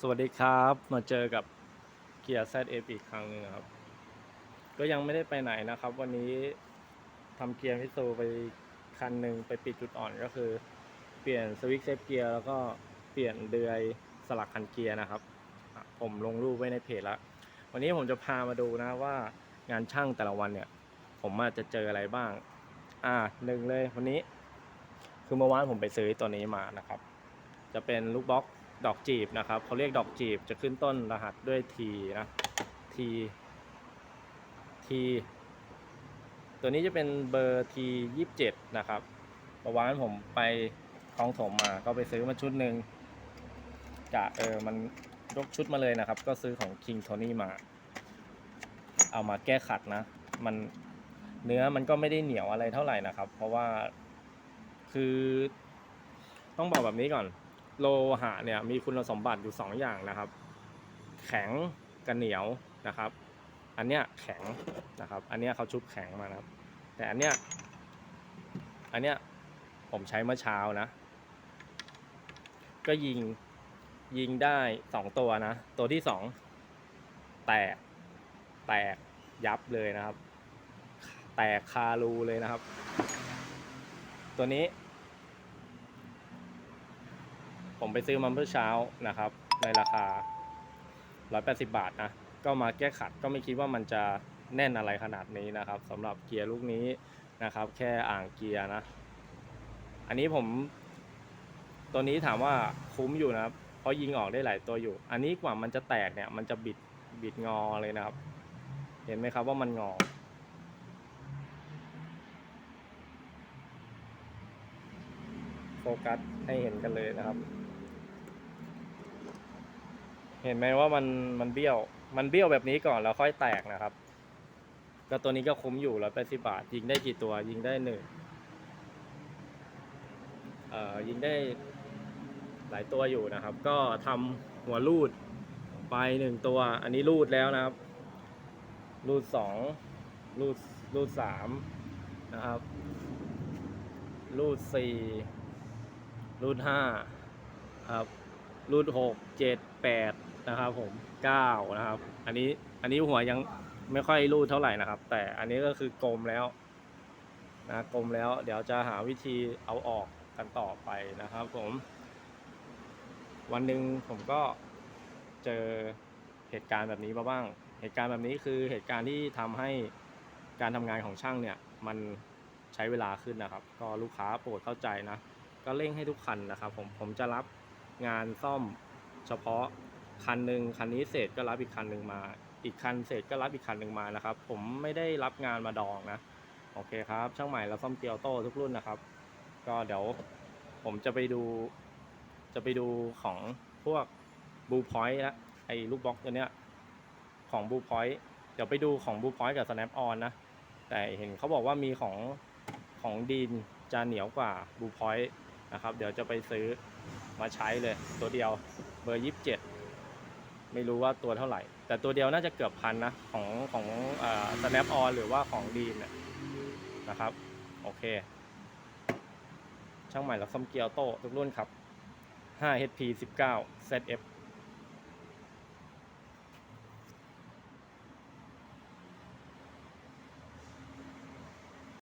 สวัสดีครับมาเจอกับเกียร์ ZF อีกครั้งหนึงครับ ก็ยังไม่ได้ไปไหนนะครับ วันนี้ทำเกียร์พิสูไปคันหนึ่งไปปิดจุดอ่อนก็คือ เปลี่ยนสวิตช์เซฟเกียร์แล้วก็เปลี่ยนเดือยสลักคันเกียร์นะครับ ผมลงรูปไว้ในเพจล้ววันนี้ผมจะพามาดูนะว่างานช่างแต่ละวันเนี่ย ผมอาจจะเจออะไรบ้าง อ่าหนึ่งเลยวันนี้ คือเมื่อวานผมไปซื้อตัวนี้มานะครับ จะเป็นลูกบล็อก ดอกจีบนะครับเขาเรียกดอกจีบจะขึ้นต้นรหัสด้วย T นะ T T ตัวนี้จะเป็นเบอร์ T 27นะครับเมื่อวานผมไปคลองถมมาก็ไปซื้อมาชุดหนึ่งกะเออมันยกชุดมาเลยนะครับ ก็ซื้อของ King Tony มา เอามาแก้ขัดนะ มันเนื้อมันก็ไม่ได้เหนียวอะไรเท่าไหร่นะครับ เพราะว่าคือต้องบอกแบบนี้ก่อน โลหะเนี่ยมีคุณสมบัติอยู่ 2 อย่างนะครับ แข็งกับเหนียวนะครับ อันเนี้ยแข็งนะครับ อันเนี้ยเขาชุบแข็งมานะครับ แต่อันเนี้ยอันเนี้ยผมใช้เมื่อเช้านะ ก็ยิงยิงได้สองตัวนะ ตัวที่สองแตกแตกยับเลยนะครับ แตกคารูเลยนะครับ ตัวนี้ ผมไปซื้อมาเมื่อเช้านะครับ ในราคา 180 บาทนะ ก็มาแก้ขัดก็ไม่คิดว่ามันจะแน่นอะไรขนาดนี้นะครับสำหรับเกียร์ลูกนี้นะครับ แค่อ่างเกียร์นะ อันนี้ผม ตัวนี้ถามว่าคุ้มอยู่นะครับเพราะยิงออกได้หลายตัวอยู่ อันนี้กว่ามันจะแตกเนี่ย มันจะบิดบิดงอเลยนะครับ เห็นไหมครับว่ามันงอโฟกัสให้เห็นกันเลยนะครับ เห็นไหมว่ามันมันเบี้ยว มันเบี้ยวแบบนี้ก่อนแล้วค่อยแตกนะครับ ก็ตัวนี้ก็คุ้มอยู่ร้อยแปดสิบาท ยิงได้กี่ตัว ยิงได้หนึ่งเอ่อยิงได้หลายตัวอยู่นะครับ ก็ทำหัวรูดไปหนึ่งตัว อันนี้รูดแล้วนะครับ รูดสองรูดรูดสามนะครับ รูดสี่รุ่นห้าครับรุ่นหกเจ็ดแปด นะครับ ผมเก้านะครับ อันนี้อันนี้หัวยังไม่ค่อยรูดเท่าไหร่นะครับ แต่อันนี้ก็คือกลมแล้วนะกลมแล้วเดี๋ยวจะหาวิธีเอาออกกันต่อไปนะครับ ผม วันหนึ่งผมก็เจอเหตุการณ์แบบนี้มาบ้าง เหตุการณ์แบบนี้คือเหตุการณ์ที่ทำให้การทำงานของช่างเนี่ย มันใช้เวลาขึ้นนะครับ ก็ลูกค้าโปรดเข้าใจนะ ก็เร่งให้ทุกคันนะครับ ผมผมจะรับงานซ่อมเฉพาะ คันหนึ่งคันนี้เสร็จก็รับอีกคันหนึ่งมา อีกคันเสร็จก็รับอีกคันหนึ่งมานะครับ ผมไม่ได้รับงานมาดองนะโอเคครับ ช่างใหม่เราซ่อมเกียวโต้ทุกรุ่นนะครับ ก็เดี๋ยวผมจะไปดู จะไปดูของพวกบูพอยต์นะไอ้ลูกบล็อกตัวเนี้ยของบูพอยต์เดี๋ยวไปดูของบูพอยต์กับ snap on นะ แต่เห็นเขาบอกว่ามีของของดีนจะเหนียวกว่าบูพอยต์นะครับ เดี๋ยวจะไปซื้อมาใช้เลยตัวเดียวเบอร์ 27 ไม่รู้ว่าตัวเท่าไหร่ แต่ตัวเดียวน่าจะเกือบพันนะ ของของสแนปออนหรือว่าของดีนเนี่ยนะครับ โอเค ช่างใหม่และซ่อมเกียร์โต้ทุกรุ่นครับ 5 HP 19 ZF